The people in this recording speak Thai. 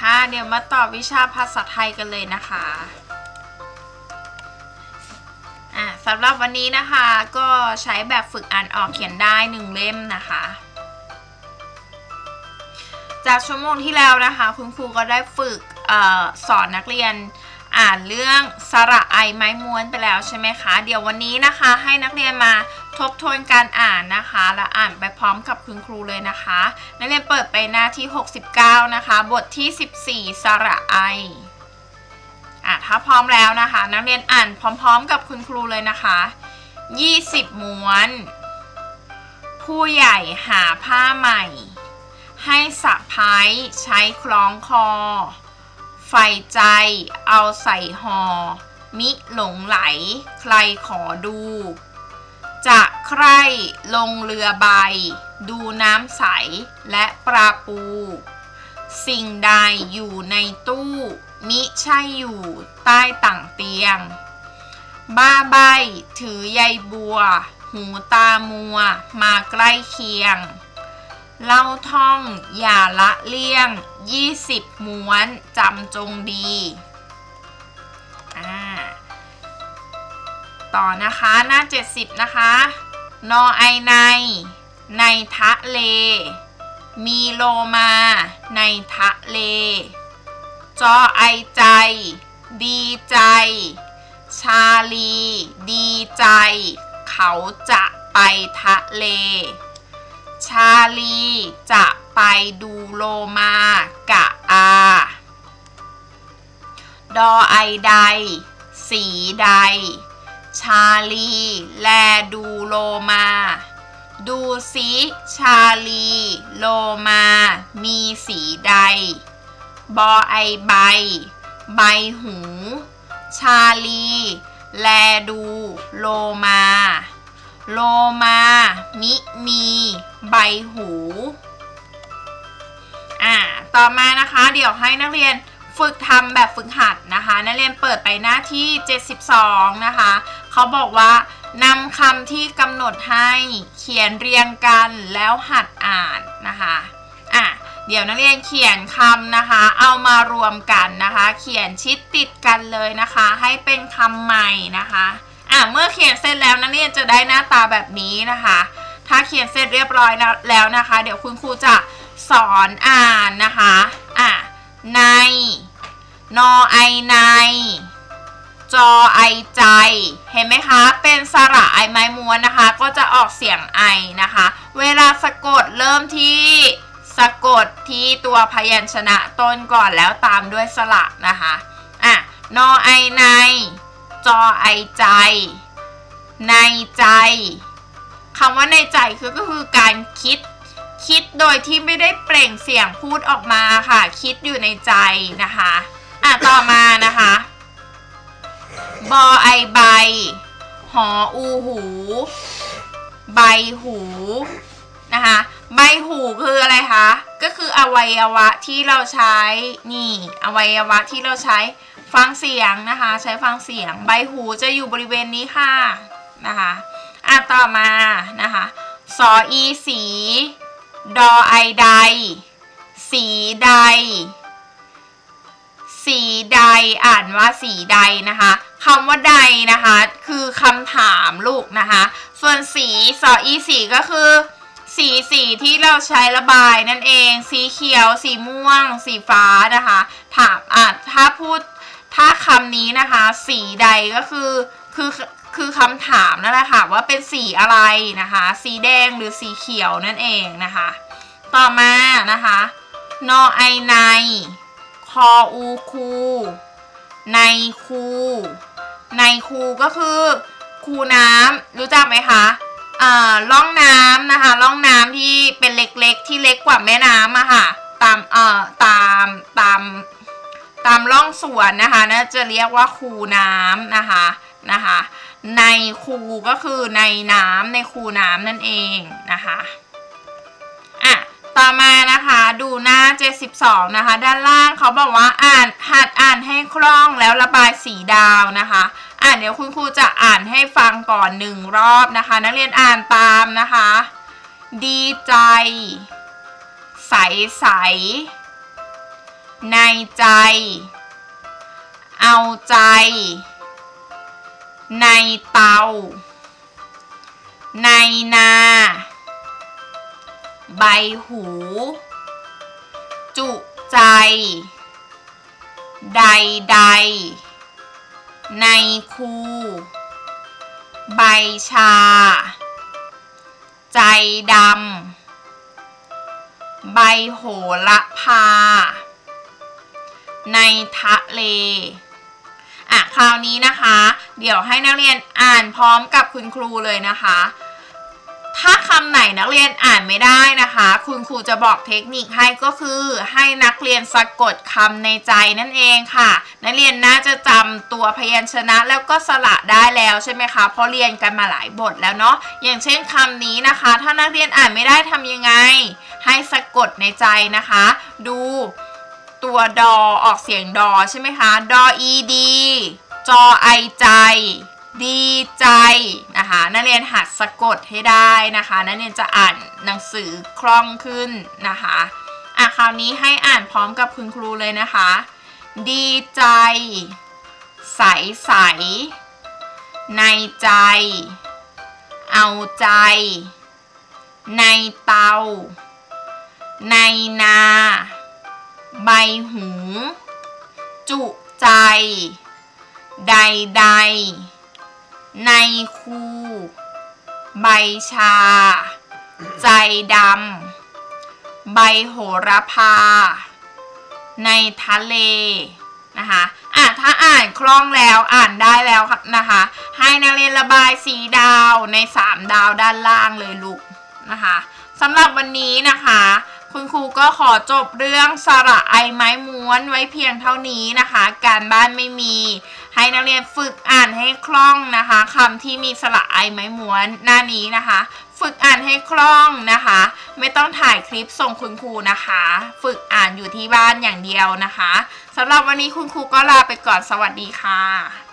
ค่ะ เดี๋ยวมาต่อวิชาภาษาไทยกันเลยนะคะอะสำหรับวันนี้นะคะก็ใช้แบบฝึกอ่านออกเขียนได้หนึ่งเล่มนะคะ จากชั่วโมงที่แล้วนะคะ คุณครูก็ได้ฝึกออสอนนักเรียน อ่านเรื่องสระไอไม้ม้วนไปแล้วใช่ไหมคะ เดี๋ยววันนี้นะคะให้นักเรียนมาทบทวนการอ่านนะคะ และอ่านไปพร้อมกับคุณครูเลยนะคะ นักเรียนเปิดไปหน้าที่ 69 นะคะ บทที่ 14 สระไออะถ้าพร้อมแล้วนะคะ นักเรียนอ่านพร้อมๆกับคุณครูเลยนะคะ 20 ม้วน ผู้ใหญ่หาผ้าใหม่ ให้สะพ้ายใช้คล้องคอ ใฝ่ใจ เอาใส่หอ่อมิหลงไหล ใครขอดู จะใครลงเรือใบ ดูน้ำใสและปลาปู สิ่งใดอยู่ในตู้ มิใช่อยู่ใต้ต่างเตียง บ้าใบถือใยบัว หูตามัว มาใกล้เคียง เล่าท่อง อย่าละเลี่ยง 20 ม้วนจำจงดีต่อนะคะหน้า 70 นะคะ นอไอใน ในทะเล มีโลมา ในทะเล จอไอใจ ดีใจ ชาลี ดีใจ เขาจะไปทะเล ชาลีจะไปดูโลมากะอา ดอไอใด สีใด ชาลี แลดูโลมา ดูสิชาลี โลมา มีสีใด บอไอใบ ใบหู ชาลี แลดูโลมา โลมา มิมี ใบหู อ่า ต่อมานะคะเดี๋ยวให้นักเรียนฝึกทำแบบฝึกหัดนะคะ นักเรียนเปิดไปหน้าที่ 72 นะคะ เขาบอกว่านำคำที่กำหนดให้เขียนเรียงกันแล้วหัดอ่านนะคะ อะ เดี๋ยวนักเรียนเขียนคำนะคะ เอามารวมกันนะคะ เขียนชิดติดกันเลยนะคะ ให้เป็นคำใหม่นะคะ อะ เมื่อเขียนเสร็จแล้วนักเรียนจะได้หน้าตาแบบนี้นะคะ ถ้าเขียนเสร็จเรียบร้อยแล้วนะคะ เดี๋ยวคุณครูจะสอนอ่านนะคะอะในนอไอใน จอไอใจ เห็นไหมคะ เป็นสระไอไม้ม้วนนะคะ ก็จะออกเสียงไอนะคะ เวลาสะกดเริ่มที่สะกดที่ตัวพยัญชนะต้นก่อนแล้วตามด้วยสระนะคะอะนอไอใน จอไอใจ ในใจ คำว่าในใจคือก็คือการคิด คิดโดยที่ไม่ได้เปล่งเสียงพูดออกมาค่ะ คิดอยู่ในใจนะคะอะต่อมานะคะบอไอใบ หออูหู ใบหูนะคะใบหูคืออะไรคะก็คืออวัยวะที่เราใช้นี่ อวัยวะที่เราใช้ฟังเสียงนะคะ ใช้ฟังเสียงใบหูจะอยู่บริเวณนี้ค่ะนะคะ อะต่อมานะคะสออีสี ดอไอใด สีใด สีใดอ่านว่าสีใดนะคะคำว่าใดนะคะคือคำถามลูกนะคะ ส่วนสีสออีสีก็คือ สีสีที่เราใช้ระบายนั่นเอง สีเขียว สีม่วง สีฟ้านะคะ ถามอะถ้าพูดถ้าคำนี้นะคะ สีใดก็คือคือ คือคำถามนั่นแหละค่ะว่าเป็นสีอะไรนะคะ สีแดงหรือสีเขียวนั่นเองนะคะ ต่อมานะคะนอไอใน คออูคู ในคู ในคูก็คือคูน้ำรู้จักไหมคะอ่าล่องน้ำนะคะล่องน้ำที่เป็นเล็กๆ ที่เล็กกว่าแม่น้ำอะค่ะตามเอ่อตามตามตามร่องสวนนะคะน่าจะเรียกว่าคูน้ำนะคะ ในคูก็คือในน้ำในคูน้ำนั่นเองนะคะอะต่อมานะคะดูหน้า 72 นะคะ ด้านล่างเขาบอกว่าอ่านหัดอ่านให้คล่องแล้วระบายสีดาวนะคะอ่านเดี๋ยวคุณครูจะอ่านให้ฟังก่อนหนึ่งรอบนะคะ นักเรียนอ่านตามนะคะ ดีใจ ใสใสในใจ เอาใจ ในเตา ในนา ใบหู จุใจ ใดใด ในคู ใบชา ใจดำ ใบโหระพา ในทะเล คราวนี้นะคะ เดี๋ยวให้นักเรียนอ่านพร้อมกับคุณครูเลยนะคะ ถ้าคำไหนนักเรียนอ่านไม่ได้นะคะ คุณครูจะบอกเทคนิคให้ก็คือให้นักเรียนสะกดคำในใจนั่นเองค่ะ นักเรียนน่าจะจำตัวพยัญชนะแล้วก็สระได้แล้วใช่ไหมคะเพราะเรียนกันมาหลายบทแล้วเนาะอย่างเช่นคำนี้นะคะ ถ้านักเรียนอ่านไม่ได้ทำยังไง ให้สะกดในใจนะคะ ดู ตัวดอออกเสียงดอใช่ไหมคะดออีดีจอไอใจ ดีใจนะคะนักเรียนหัดสะกดให้ได้นะคะนักเรียนจะอ่านหนังสือคล่องขึ้นนะคะอะคราวนี้ให้อ่านพร้อมกับคุณครูเลยนะคะ ดีใจ ใสใส ในใจ เอาใจ ในเตา ในนา ใบหู จุใจ ใดใด ในคู ใบชา ใจดำ ใบโหระพา ในทะเลนะคะอะถ้าอ่านคล่องแล้วอ่านได้แล้วนะคะ ให้นักเรียนระบายสีดาวใน 3 ดาวด้านล่างเลยลูกนะคะสำหรับวันนี้นะคะ คุณครูก็ขอจบเรื่องสระไอไม้ม้วนไว้เพียงเท่านี้นะคะ การบ้านไม่มี ให้นักเรียนฝึกอ่านให้คล่องนะคะคำที่มีสระไอไม้ม้วนหน้านี้นะคะ ฝึกอ่านให้คล่องนะคะ ไม่ต้องถ่ายคลิปส่งคุณครูนะคะ ฝึกอ่านอยู่ที่บ้านอย่างเดียวนะคะสำหรับวันนี้คุณครูก็ลาไปก่อนสวัสดีค่ะ